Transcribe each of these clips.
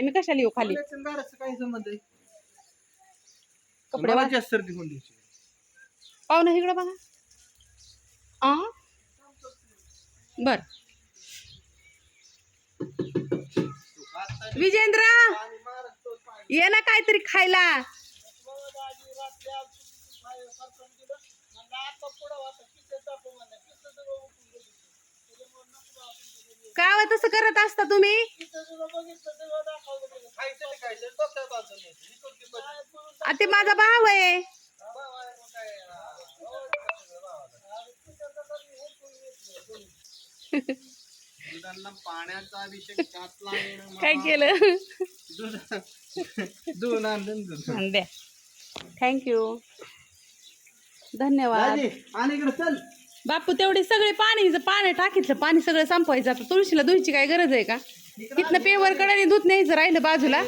मी कशाला येऊ खाली? काय संबंध आहे? कपडे मला जास्त सर्दी होऊन द्यायची. पाहुणं इकडं बघा. आ? बर. विजेंद्र! ये ना काहीतरी खायला. का व तसं करत असता तुम्ही? आ, ते माझा भाव आहे. पाण्याचा अभिषेक घातला येणं काय केलं? दूध दूध आणलं आणि दूध आणि द्या थँक्यू धन्यवाद. दाजी, आणि इकडे चल. बापू तेवढी सगळे पाणी पाणी टाकीतलं पाणी सगळं संपवायचं आता तुळशीला धुयची काय गरज आहे का? तिथनं पेवर कडाने दूध न्यायचं राहिलं बाजूला.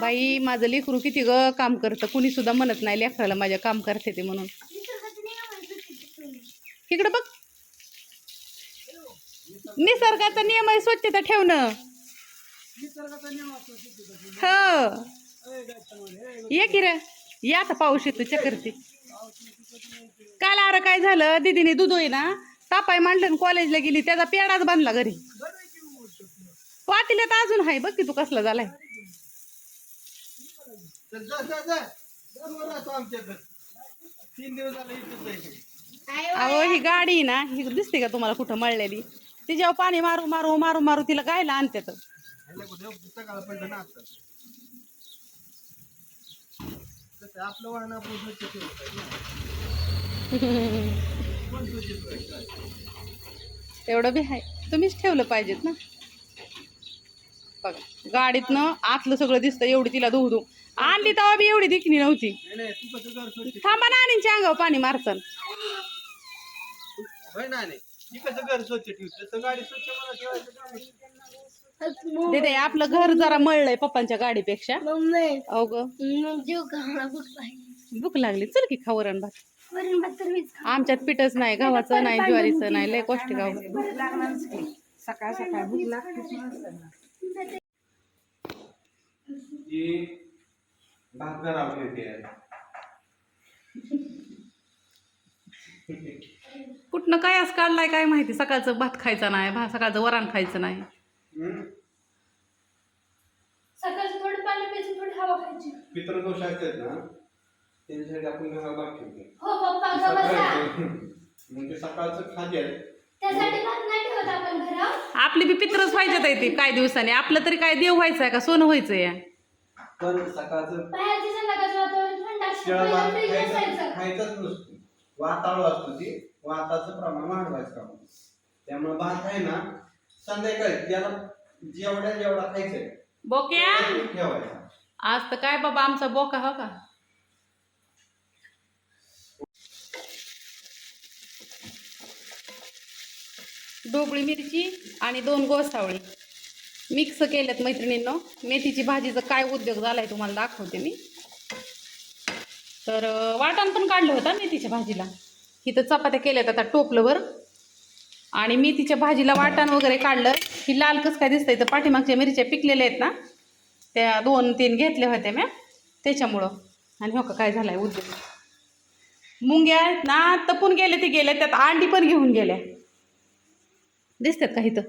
बाई माझं लेकरू किती ग काम करतं कुणी सुद्धा म्हणत नाही लेकराला माझ्या काम करते ते म्हणून. इकडं बघ. निसर्गाचा नियम आहे स्वच्छता ठेवणं. हो. ये की रे या आता पाऊस येतो चक्रती काल अरे काय झालं? दीदीने दूध होई ना तापाय मांडलं कॉलेजला गेली. त्याचा पेडाच बांधला घरी. पातीला तर अजून आहे. बघ की तू कसला झालाय. अहो ही गाडी ना ही दिसते का तुम्हाला कुठं मळलेली? तिच्यावर पाणी मारू मारू मारू मारू तिला गायला आणते तर ह्याला कुठे पुस्तकाला पडलं ना आता कसं आपलं वाहन आपण स्वच्छ ठेवायचं? तेवढं बी आहे तुम्हीच ठेवलं पाहिजेत ना. बघा गाडीतनं आतलं सगळं दिसतं एवढी तिला धुऊ धुऊ आणली तेव्हा बी एवढी दिखणी नव्हती. थांबा ना आणीच्या अंगावर पाणी मारसन. होय ना नाही ती कसं घर स्वच्छ ठेवते गाडी स्वच्छ मला ठेवायचं दे आपलं घर जरा मळलंय पप्पांच्या गाडीपेक्षा. अहो ग. भूक लागली. चल की खावरण भात. आमच्यात पिठच नाही गव्हाचं नाही ज्वारीचं नाही लय गोष्टी गाव सकाळ सकाळ भूक लागते कुठनं काय असं काढलाय काय माहिती? सकाळचं भात खायचं नाही भा सकाळचं वरण खायचं नाही. सकाळचं थोडं पाणी प्यायचं थोडी हवा खायची. पितृदोष आहेत ना त्यांच्यासाठी आपण घराला भात ठेवतो हो पप्पा ग बसा म्हणजे सकाळचं खाद्य आहे. त्यासाठी भात नाही ठेवत आपण घरात आपली बी पित्रच व्हायच्यात आहे ते काय दिवसाने. आपलं तरी काय देव व्हायचं आहे का? सोनं व्हायचं या पण सकाळचं बाहेरचे संध्याकाळचं वातावरण थंड असतं. शिळा पहिला भात फ्रीज खायचा असायचं खायचाच नसतो. वाताळू असतो ती. वाताचं प्रमाण वाढवायचं काम त्यामुळे भात आहे ना संध्याकाळी त्याला जेवढ्या जेवढा खायचंय बोक्या ठेवायचा. आज तर काय बाबा आमचा बोका हो का? ढोबळी मिरची आणि दोन गोसावळी. मिक्स केल्यात मैत्रिणींनो. मेथीची भाजीचा काय उद्योग झालाय तुम्हाला दाखवते मी. तर वाटण पण काढलं होतं मेथीच्या भाजीला. इथं चपात्या केल्यात आता टोपलंवर. आणि मेथीच्या भाजीला वाटण वगैरे काढलं. ही लाल कस काय दिसतंय तर पाठीमागच्या मिरच्या पिकलेल्या आहेत ना त्या दोन तीन घेतल्या होत्या म्या त्याच्यामुळं. आणि हो का काय आहे उद्योग मुंग्या आहेत ना तपून गेले ते गेले त्यात अंडी पण घेऊन गेल्या. दिसतात का इथं?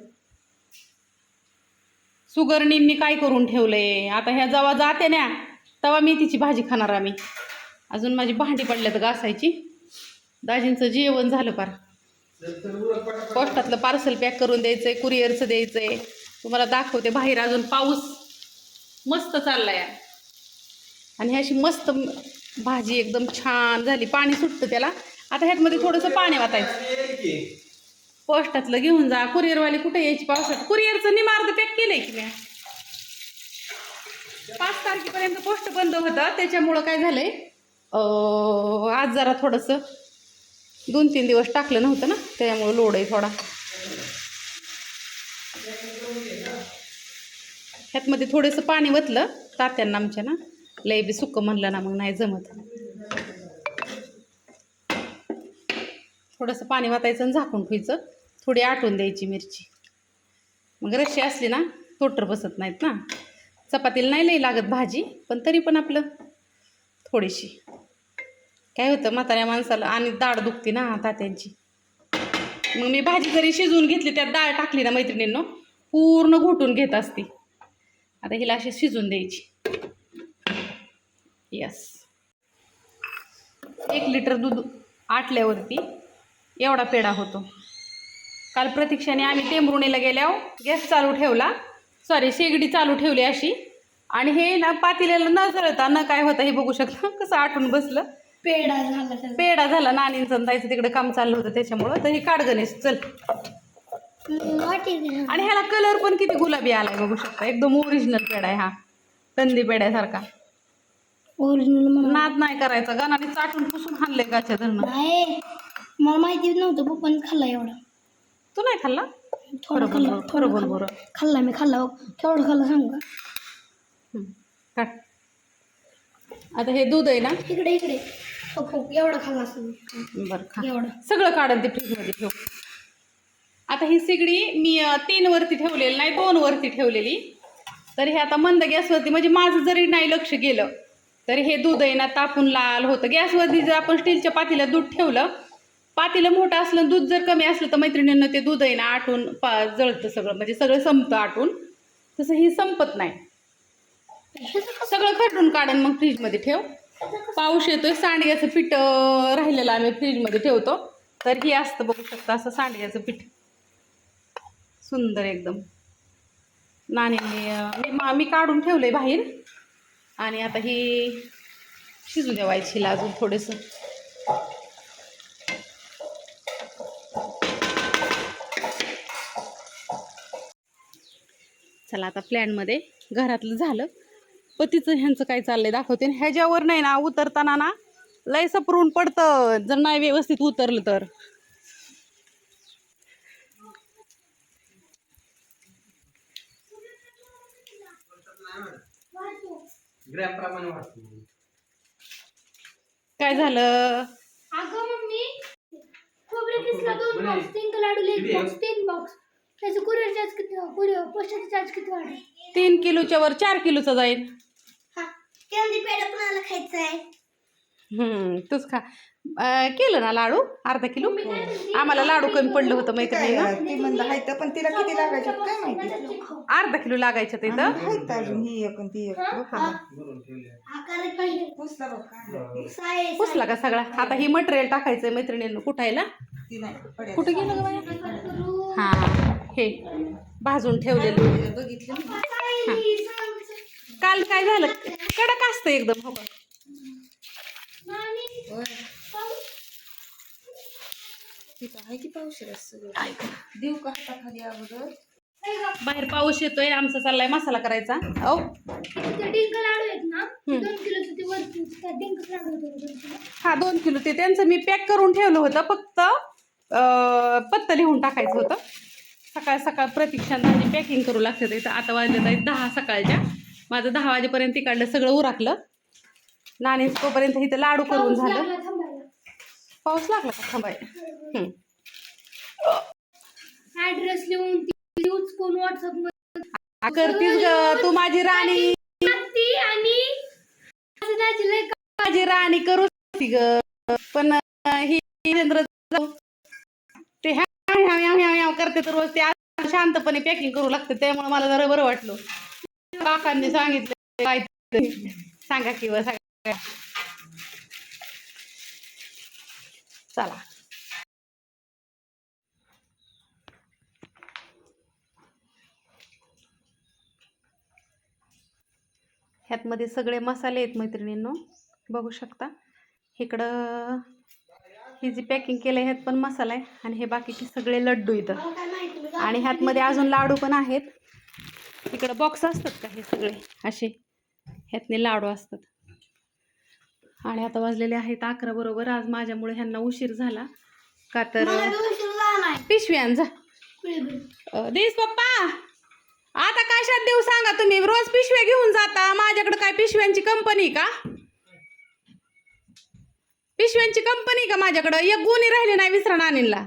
सुगरणींनी काय करून ठेवलंय? आता ह्या जेव्हा जाते ना तेव्हा मेथीची भाजी खाणार आम्ही. अजून माझी भांडी पडल्यात घासायची. दाजींचं जेवण झालं पार. पोस्टातलं पार्सल पॅक करून द्यायचंय कुरिअरचं द्यायचंय. तुम्हाला दाखवते बाहेर अजून पाऊस मस्त चाललाय. आणि ह्याची मस्त भाजी एकदम छान झाली. पाणी सुटतं त्याला. आता ह्यातमध्ये थोडंसं पाणी वाटायचं. पोस्टातलं घेऊन जा. कुरिअरवाली कुठे यायची पावसात? कुरिअरचं निमार्द पॅक केलंय की मी पाच तारखेपर्यंत पोस्ट बंद होतं त्याच्यामुळं काय झालंय? आज जरा थोडंसं दोन तीन दिवस टाकलं नव्हतं ना त्यामुळे लोड आहे थोडा. ह्यातमध्ये थोडंसं पाणी वतलं तात्यांना आमच्या ना लय बी सुकं म्हणलं ना मग नाही जमत. थोडंसं पाणी वातायचं आणि झाकून ठेवायचं. थोडी आटून द्यायची मिरची. मग रशी असली ना तोटर बसत नाहीत ना. चपातीला नाही लई लागत भाजी पण तरी पण आपलं थोडीशी. काय होतं म्हाताऱ्या माणसाला आणि दाढ दुखते ना तात्यांची. मग मी भाजी जरी शिजवून घेतली त्यात डाळ टाकली ना मैत्रिणींनो पूर्ण घोटून घेत असते. आता हिला अशी शिजून द्यायची. यस एक लिटर दूध आटल्यावरती एवढा पेढा होतो. काल प्रतीक्षाने आम्ही टेंबरुणीला गेल्यावर गॅस चालू ठेवला. सॉरी शेगडी चालू ठेवली अशी. आणि हे ना पातेल्याला न जळता न काय होतं हे बघू शकता. कसं आटून बसलं. पेढा झाला त्याचा. पेढा झाला नानींचं जायचं तिकडे काम चाललं होतं त्याच्यामुळं. तर हे काढ गणेश चल. आणि ह्याला कलर पण किती गुलाबी आलाय बघू शकता. एकदम ओरिजिनल पेढा आहे हा. कंदी पेढ्यासारखा. ओरिजिनल म्हणून. नाद नाही करायचा. गणाने चाटून पुसून हाणले गाच्या धरणं. नाही. मला माहिती नव्हतं पप्पाने खाल्ला एवढा. तू नाही खाल्ला? थोडा खाल्ला खरं बोल बरं खाल्ला. मी खाल्ला. बघ. केवढा खाल्ला सांग का हं, काढ. आता हे दूध आहे ना? इकडे इकडे. एवढा खाल्ला बरं खा. एवढा. सगळं काढून ते फ्रीजमध्ये ठेव. आता ही सिगडी मी तीन वरती ठेवलेली नाही दोन वरती ठेवलेली. तर हे आता मंद गॅसवरती म्हणजे माझं जरी नाही लक्ष गेलं तरी हे दूध आहे ना तापून लाल होतं. गॅसवरती जर आपण स्टीलच्या पातीला दूध ठेवलं पातीला मोठं असलं दूध जर कमी असलं तर मैत्रिणींना ते दूध आहे ना आटून पा जळतं सगळं. म्हणजे सगळं संपतं आटून. तसं ही संपत नाही. सगळं खरडून काढून मग फ्रीजमध्ये ठेव. पाऊस येतोय सांडग्याचं पीठ राहिलेलं आम्ही फ्रीजमध्ये ठेवतो. तर हे असतं बघू शकता असं सांडग्याचं पीठ. सुंदर एकदम. नाणीने मी काढून ठेवलं काढून ठेवलंय बाहेर. आणि आता ही शिजू ठेवायची अजून थोडंसं. चला आता प्लॅनमध्ये घरातलं झालं. पतीचं ह्यांचं काय चाललंय दाखवते. ह्याच्यावर नाही ना उतरताना ना लय सपरून पडतं. जर नाही व्यवस्थित उतरलं तर. ग्रॅम प्रमाणे वाटतो काय झालं? अगं मम्मी खोबरे किसला दोन म्हणे, बॉक्स तीन लाडू एक किती बॉक्स? तीन बॉक्स त्याचं कुरिअर चार्ज किती कुरिअर पोस्टाचा चार्ज किती वाढेल? तीन किलोच्या वर चार किलोचा जाईल. कॅन्डी पेढा कोणाला खायचा आहे हम्म, तूच खा. अं, केलं ना लाडू? अर्धा किलो? आम्हाला लाडू कमी पडलं होतं मैत्रिणीला काय ती म्हणलं हाय तर पण तिला किती लागायचं काय माहिती? अर्धा किलो लागायचं तिथं हायत अजून ही एक आणि ती एक. हा. पाहिजे. पुसला बघ काय साय पुसला का सगळा? आता ही मटेरियल टाकायचंय मैत्रिणींना कुठायला? ती नाही कुठं गेलं ग बाया करू. हा हे भाजून ठेवलेलं. बघितलं. ना. सायली. काल काय झालं? कडक असतं एकदम हो. पाऊस. तिथं आहे की पावशेर सगळं देऊ का हाताखाली अगोदर? हे बघ, बाहेर पाऊस येतोय आमचा चाललाय मसाला करायचा. डिंक लाडू आहेत ना? दोन डिंक लाडू दोन किलो हा दोन किलो ते. त्यांचं मी पॅक करून ठेवलं होतं फक्त पत्तं लिहून टाकायचं होतं. सकाळ सकाळ प्रतीक्षा माझी पॅकिंग करू लागते. इथं आता वाजले आहेत दहा सकाळच्या. माझं दहा वाजेपर्यंत तिकडलं सगळं उराकलं. नाणे तोपर्यंत इथं लाडू करून झालं. पाऊस लागला का? थांबाय. ऍड्रेस लिहून ती उचकून व्हॉट्सअप करतीस ग तू माझी राणी. आणि माझं राणी करू शकते ग. पण ही चंद्र ते ह्या करते तर रोज ते शांतपणे पॅकिंग करू लागते. त्यामुळे मला जरा बरं वाटलं. काकांनी सांगितलं काय सांगा किंवा सांगा. चला. ह्यातमध्ये सगळे मसाले आहेत मैत्रिणींनो बघू शकता. इकडं ही जी पॅकिंग केलं ह्यात पण मसाला आहे आणि हे बाकीचे सगळे लड्डू इथं. आणि ह्यातमध्ये अजून लाडू पण आहेत. इकडं बॉक्स असतात का हे सगळे? असे. ह्यातने लाडू असतात. आणि आता वाजलेले आहेत अकरा बरोबर. आज माझ्यामुळे ह्यांना उशीर झाला. का तर पिशव्यान जा. देस पप्पा! आता कशात देऊ सांगा तुम्ही? रोज पिशव्या घेऊन जाता. माझ्याकडे काय पिशव्यांची कंपनी का? पिशव्यांची कंपनी का माझ्याकडं? एक गुन्हे राहिले नाही विसरा नानीला.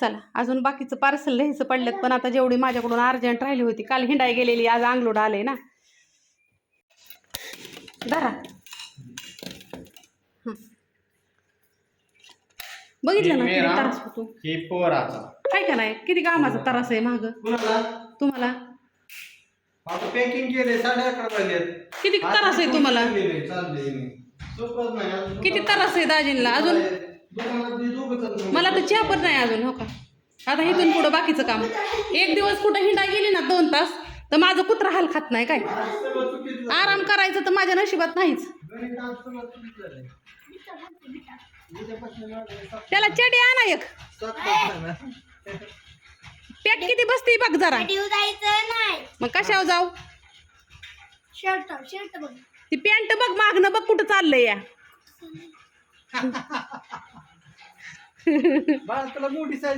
चला अजून बाकीचं पार्सल लिहायचं पडल्यात पण आता जेवढी माझ्याकडून अर्जंट राहिली होती काल हिंडाय गेलेली आज अंगलोड आले ना. धरा. बघितलं ना. त्रास होतो. काय नाही किती कामाचा त्रास आहे कुणाला? तुम्हाला? किती त्रास आहे तुम्हाला? किती त्रास आहे दाजींला अजून मला तर चहा पण नाही अजून हो का? आता इथून पुढं बाकीचं काम. एक दिवस कुठं हिंडा गेली ना दोन तास तर माझं कुत्रा हाल खात नाही काय. आराम करायचं तर माझ्या नशिबात नाहीच. त्याला चडी आणा एक. पॅक किती बसते बघ जरा. मग कशावर जाऊ? शर्ट शर्ट बघ. ती पॅन्ट बघ मागणं बघ कुठं चाललंय या.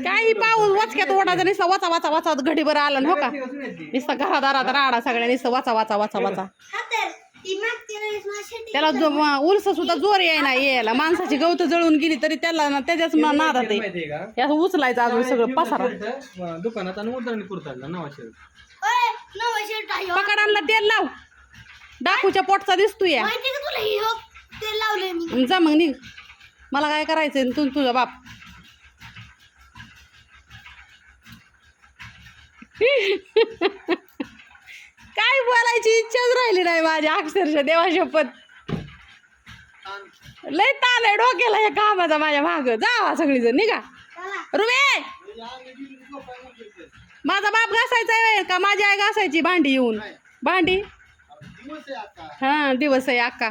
काही पाऊस वाचक्यात ओढायचा नुसता वाचा वाचा वाचा घडीभर आला ना हो का? नुसता घरादारात राडा सगळ्या नुसतं वाचा वाचा वाचा वाचा. हा ती त्याला जो उलस सुद्धा जोर यायला यायला. माणसाची गवत जळून गेली तरी त्याला ना त्याच्याच नादात आहे? हे असं उचलायचं अजून सगळं पसारा. दुकानात आणि उतरणी नवा शर्ट हो. पकडांना तेल लाव. डाकूच्या पोटचा दिसतोय. या. हे ते लावलंय मी. जा मग निघ. मला काय करायचंय तू तुझा बाप? काय बोलायची इच्छाच राहिली नाही माझ्या अक्षरशः देवा शपथ लय ताल आहे डोक्याला या कामाचा माझ्या माग. जावा सगळीजण निघा. चला रुमे! माझा बाप घासायचा आहे का? माझी आई घासायची भांडी येऊन. भांडी? हा दिवस आहे अक्का.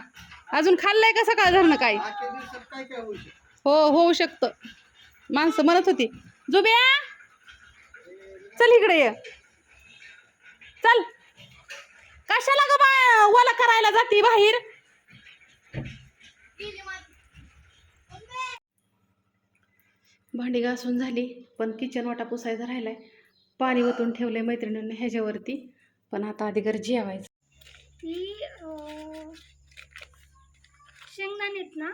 अजून खाल्लंय का सकाळ धरणं काय? आजच्या दिवसात काय काय होऊ शकतं? हो होऊ शकतं. माणसं म्हणत होती जुब्या चल इकडे ये. चल. कशाला ग बा वाला करायला जाती बाहेर? भांडी घासून झाली पण किचन वाटा पुसायचा राहिलाय. पाणी ओतून ठेवलंय मैत्रिणींनी ह्याच्यावरती पण आता आधी घर जेवायचं. शेंगदाणेत ना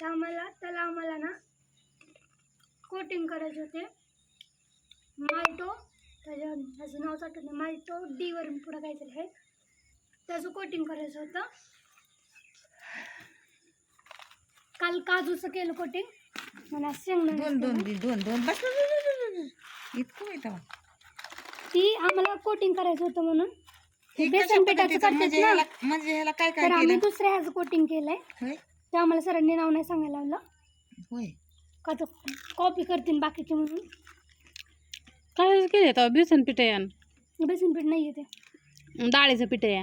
त्या आम्हाला त्याला आम्हाला ना कोटिंग करायचे होते. माल्टो त्याच्या त्याचं नाव आठवत नाही माल्टो डी वरून पुढं काहीतरी आहे. त्याचं कोटिंग करायचं होतं. काल काजूचं केलं कोटिंग मला शेंगदाणे दोन दोन दि- दोन दोन. बस बस, बस, बस, बस. इतकं. ती आम्हाला कोटिंग करायचं होतं म्हणून. बेसन पिठाचं पद्धतीचं करतात म्हणजे ना. ह्याला- म्हणजे ह्याला काय काय आम्ही केलं? दुसऱ्या ह्याचं कोटिंग केलंय. होय. ते आम्हाला सरांनी नाव नाही सांगायला लावलं. होय. का तर कॉपी करतील बाकीचे म्हणून. काय केलं आता बेसन पीठ बेसन पीठ नाही येते डाळीचं पीठ या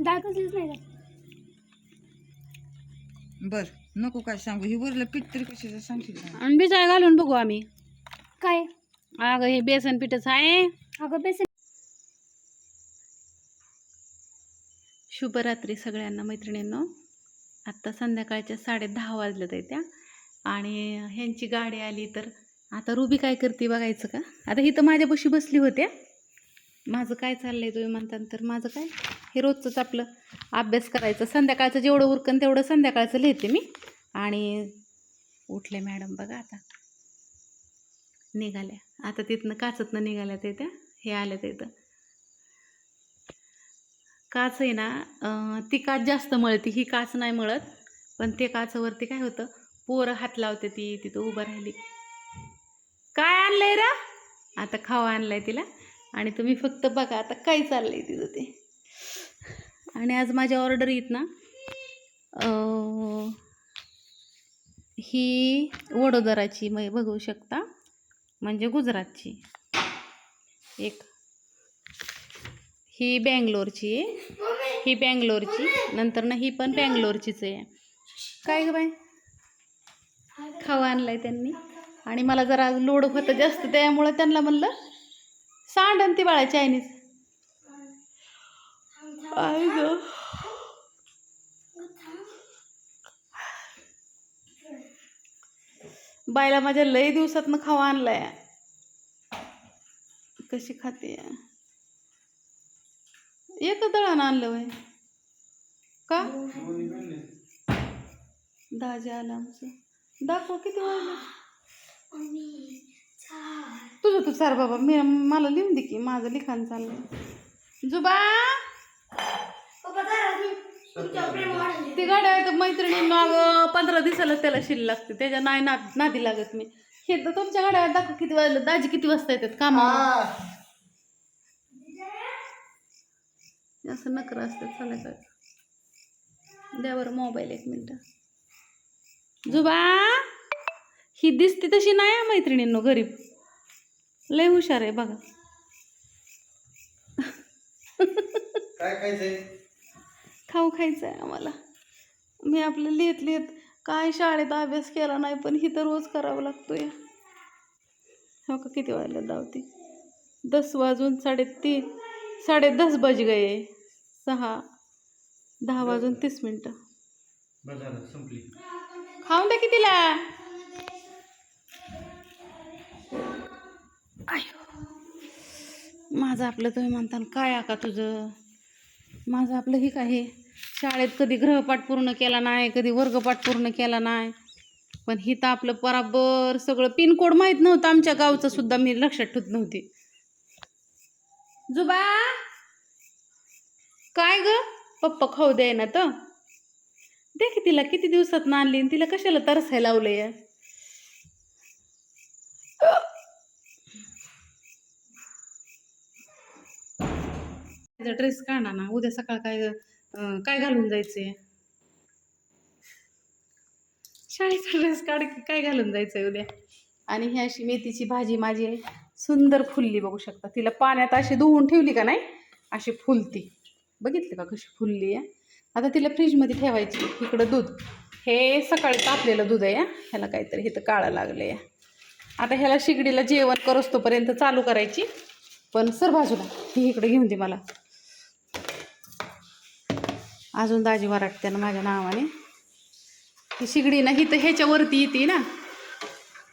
डाळ कसलीच नाही जात. बर नको काय सांगू. हे वरलं पीठ तरी कशाचं सांगशील का? आणि बिजाय घालून बघू आम्ही. काय? अगं हे बेसन पीठच आहे. अगं बेसन शुभरात्री सगळ्यांना मैत्रिणींनो. आत्ता संध्याकाळच्या साडे दहा वाजल्यात आहे त्या. आणि ह्यांची गाडी आली तर आता रुबी काय करते बघायचं का? आता ही तर माझ्यापाशी बसली होत्या माझं काय चाललंय तुम्ही म्हणता तर माझं काय? हे रोजचंच आपलं अभ्यास करायचं. संध्याकाळचं जेवढं उरकन तेवढं संध्याकाळचं लिहिते मी. आणि उठले मॅडम बघा आता. निघाल्या. आता तिथनं काचतनं निघाल्या ते त्या. हे आल्या तिथं इथं. काच आहे ना ती काच जास्त मळते ही काच नाही मळत. पण ते काचावरती काय होतं पोरं हात लावते ती तिथं उभं राहिली. काय आणलंय रा? आता खावा आणलाय तिला. आणि तुम्ही फक्त बघा आता काय चाललंय तिथं ते. आणि आज माझ्या ऑर्डर येत ना ही वडोदराची मग बघू शकता. म्हणजे गुजरातची. एक. ही बँगलोरची आहे. ही बँगलोरची नंतर ना ही पण बँगलोरचीच आहे. काय ग बाय खावा आणलाय त्यांनी. आणि मला जरा लोड होतं जास्त त्यामुळं त्यांना म्हणलं सांडन ती बाळा चायनीज. आई ग. बायला माझ्या लई दिवसातनं खावा आणलाय. कशी खाते? एकच दळण आणलं वय का? दाजी आला आमचं. दाखव किती वाजलं? तुझं तू सार बाबा मी मला लिहून दे की माझं लिखाण चाललंय. जुबा! ती गाड्या तर मैत्रिणी मग पंधरा दिवसाला त्याला शिल्ल लागते. त्याच्या नाही ना नादी लागत मी हे तर तुमच्या गाड्या दाखव किती वाजलं. दाजी किती वाजता येतात कामा असं नकर असतं चालेल काय द्यावर मोबाईल एक मिनटं. जुबा! ही दिसती तशी नाही आहे मैत्रिणींनो गरीब. लय हुशार आहे बघा. काय खायचंय? खाऊ खायचं आहे आम्हाला. मी आपलं लिहित लिहित काय शाळेत अभ्यास केला नाही पण ही तर रोज करावं लागतोय. हो का किती वाजले धावते दस वाजून साडेतीन साडे दस बज गए सहा दहा वाजून तीस मिनटं. खाऊन द्या कितीला आयो. माझं आपलं तुम्ही म्हणता काय आका तुझं? माझं आपलं हे काय हे? शाळेत कधी गृहपाठ पूर्ण केला नाही कधी वर्गपाठ पूर्ण केला नाही. पण हिथं आपलं बराबर सगळं पिनकोड माहीत नव्हतं आमच्या गावचं सुद्धा मी लक्षात ठेवत नव्हती. जुबा! काय ग? पप्पा खाऊ द्याय ना तर. दे की तिला किती दिवसात आणली आणि तिला कशाला तरसायला लावलं या ड्रेस काढा ना. उद्या सकाळ काय काय घालून जायचंय? शाळेचा ड्रेस काढ की काय घालून जायचंय उद्या? आणि ही अशी मेथीची भाजी माझी सुंदर फुलली बघू शकता. तिला पाण्यात अशी धुवून ठेवली का नाही? अशी फुलती. बघितली का कशी फुलली आहे? आता तिला फ्रीजमध्ये ठेवायची इकडं दूध. हे सकाळी तापलेलं दूध आहे ह्याला काहीतरी हे तर काळं लागलं आहे आता ह्याला शिगडीला जेवण करोस्तोपर्यंत चालू करायची. पण सर बाजूला ही इकडे घेऊन दे मला. अजून दाजी वराटते ना माझ्या नावाने. ही शिगडी ना ही तर ह्याच्यावरती येते ना.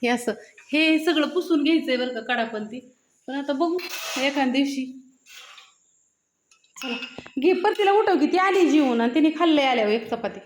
हे असं हे सगळं पुसून घ्यायचं आहे बरं का कडापंती पण आता बघू एखाद्या दिवशी. चला. घे पर तिला उठव की ती आली जीवन आणि तिने खाल्लंय आल्यावर एक चपाती.